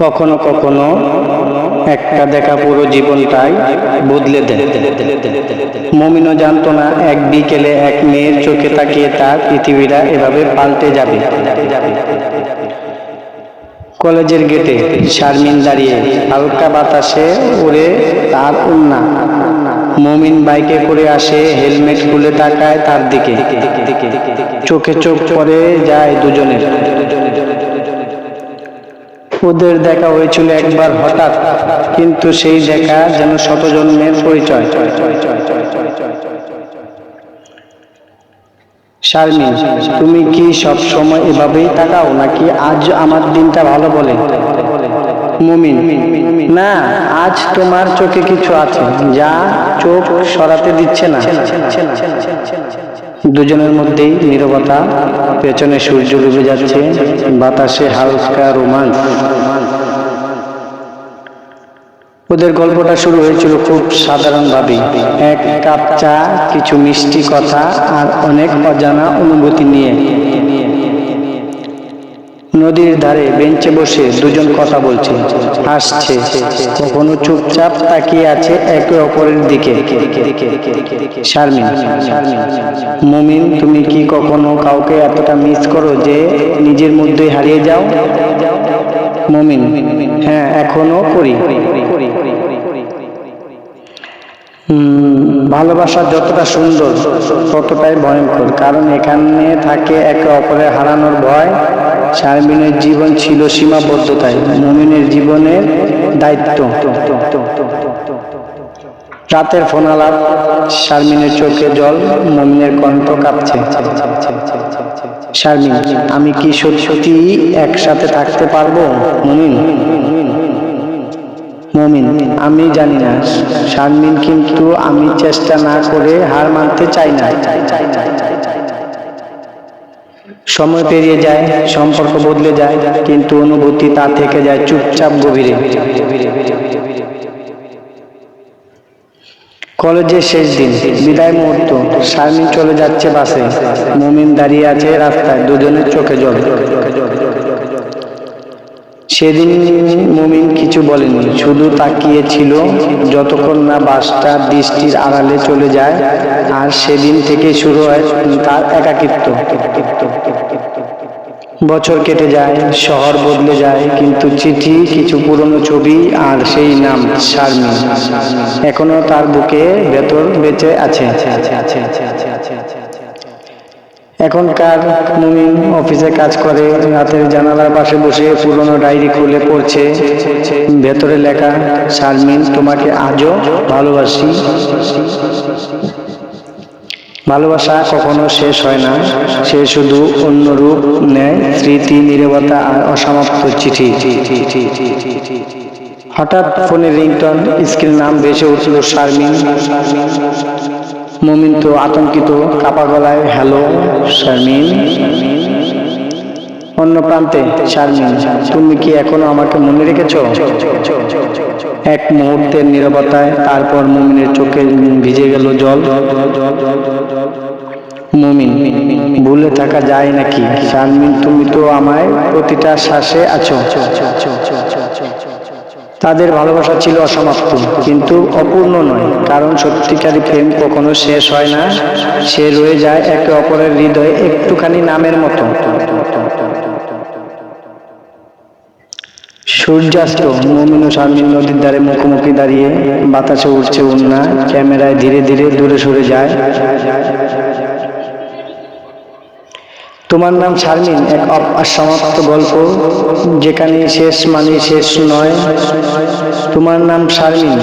কখনো কখনো একটা দেখা পুরো জীবনটাই বদলে দেয়। মমিনও জানতো না, এক বিকেলে এক মেয়ের চোখে তাকিয়ে তার পৃথিবীটা এভাবে পাল্টে যাবে। কলেজের গেটে শারমিন দাঁড়িয়ে হালকা বাতাসে উড়ে তার উন্না মমিন বাইকে করে আসে, হেলমেট খুলে তাকায় তার দিকে। চোখে চোখ পরে যায় দুজনের। ওদের দেখা হয়েছিল একবার হঠাৎ, কিন্তু সেই দেখা যেন শতজন্মের পরিচয়। শারমিন, তুমি কি সব সময় এভাবেই তাকাও নাকি আজ আমার দিনটা ভালো বলে? মুমিন, না, আজ তোমার চোখে কিছু আছে যা চোখ সরাতে দিচ্ছে না। দুজনের মধ্যেই নিরবতা, পেছনে সূর্য ডুবে যাচ্ছে, বাতাসে হালকা রোমাঞ্চ। ওদের গল্পটা শুরু হয়েছিল খুব সাধারণভাবে এক কাপ চা কিছু মিষ্টি কথা আর অনেক অজানা অনুভূতি নিয়ে। নদীর ধারে বেঞ্চে বসে দুজন কথা বলছে। হাসছে। কখনো চুপচাপ তাকিয়ে আছে একে অপরের দিকে। শারমিন, মুমিন, তুমি কি কখনো কাউকে এতটা মিস করো যে নিজের মধ্যে হারিয়ে যাও? মুমিন হ্যাঁ এখনও করি। ভালোবাসা যতটা সুন্দর, ততটাই ভয়ঙ্কর। কারণ এখানে থাকে একে অপরের হারানোর ভয়। শারমিনের জীবন ছিল সীমাবদ্ধতায় মুমিনের জীবনের দায়িত্ব। রাতের ফোন আলাপ শারমিনের চোখে জল মুমিনের কণ্ঠ কাঁপছে। শারমিন, আমি কি সত্যি একসাথে থাকতে পারব, মুমিন? মমিন, আমি জানি না। শারমিন কিন্তু আমি চেষ্টা না করে হার মানতে চাই না। সময় পেরিয়ে যায়, সম্পর্ক বদলে যায়, কিন্তু অনুভূতি তা থেকে যায় চুপচাপ গভীরে। কলেজের শেষ দিন, বিদায় মুহূর্ত, শারমিন চলে যাচ্ছে বাসে। মুমিন দাঁড়িয়ে আছে রাস্তায়, দুজনের চোখে জল। সেদিন মুমিন কিছু বলেনি, শুধু তাকিয়েছিল যতক্ষণ না বাসটা দৃষ্টির আড়ালে চলে যায়, আর সেদিন থেকে শুরু হয় তার একাকিত্ব। বছর কেটে যায়, শহর বদলে যায়, কিন্তু চিঠি, কিছু পুরনো ছবি আর সেই নাম শারমিন। এখনও তার বুকে ভেতর বেঁচে আছে। এখনকার মুমিন অফিসে কাজ করে, রাতের জানালার পাশে বসে পুরনো ডায়েরি খুলে পড়ছে, ভেতরে লেখা, শারমিন, তোমাকে আজও ভালোবাসি। ভালোবাসা কখনো শেষ হয় না। সে শুধু অন্য রূপ নেয় স্মৃতি, নিরবতা আর অসমাপ্ত চিঠি। হঠাৎ ফোনের রিংটন স্ক্রিন নাম ভেসে উঠল শারমিন। মোমিন তো আতঙ্কিত, কাপা গলায়, হ্যালো, শারমিন। অন্য প্রান্তে, শারমিন, তুমি কি এখনও আমাকে মনে রেখেছ? এক মুহূর্তের নীরবতায়, তারপর মুমিনের চোখে ভিজে গেল জল। মুমিন, ভুলে থাকা যায় নাকি? শারমিন, তুমি তো আমায় প্রতিটা শ্বাসে আছো। তাদের ভালোবাসা ছিল অসমাপ্ত, কিন্তু অপূর্ণ নয়, কারণ সত্যিকারী প্রেম কখনো শেষ হয় না। সে রয়ে যায় একে অপরের হৃদয়ে একটুখানি নামের মতো। সূর্যাস্ত, মমিন শারমিন নদীর দ্বারে মুখোমুখি দাঁড়িয়ে বাতাসে উঠছে উন্না ক্যামেরায় ধীরে ধীরে দূরে সরে যায়। তোমার নাম শারমিন, এক অসমাপ্ত গল্প, যেখানে শেষ মানে শেষ নয়। তোমার নাম শারমিন।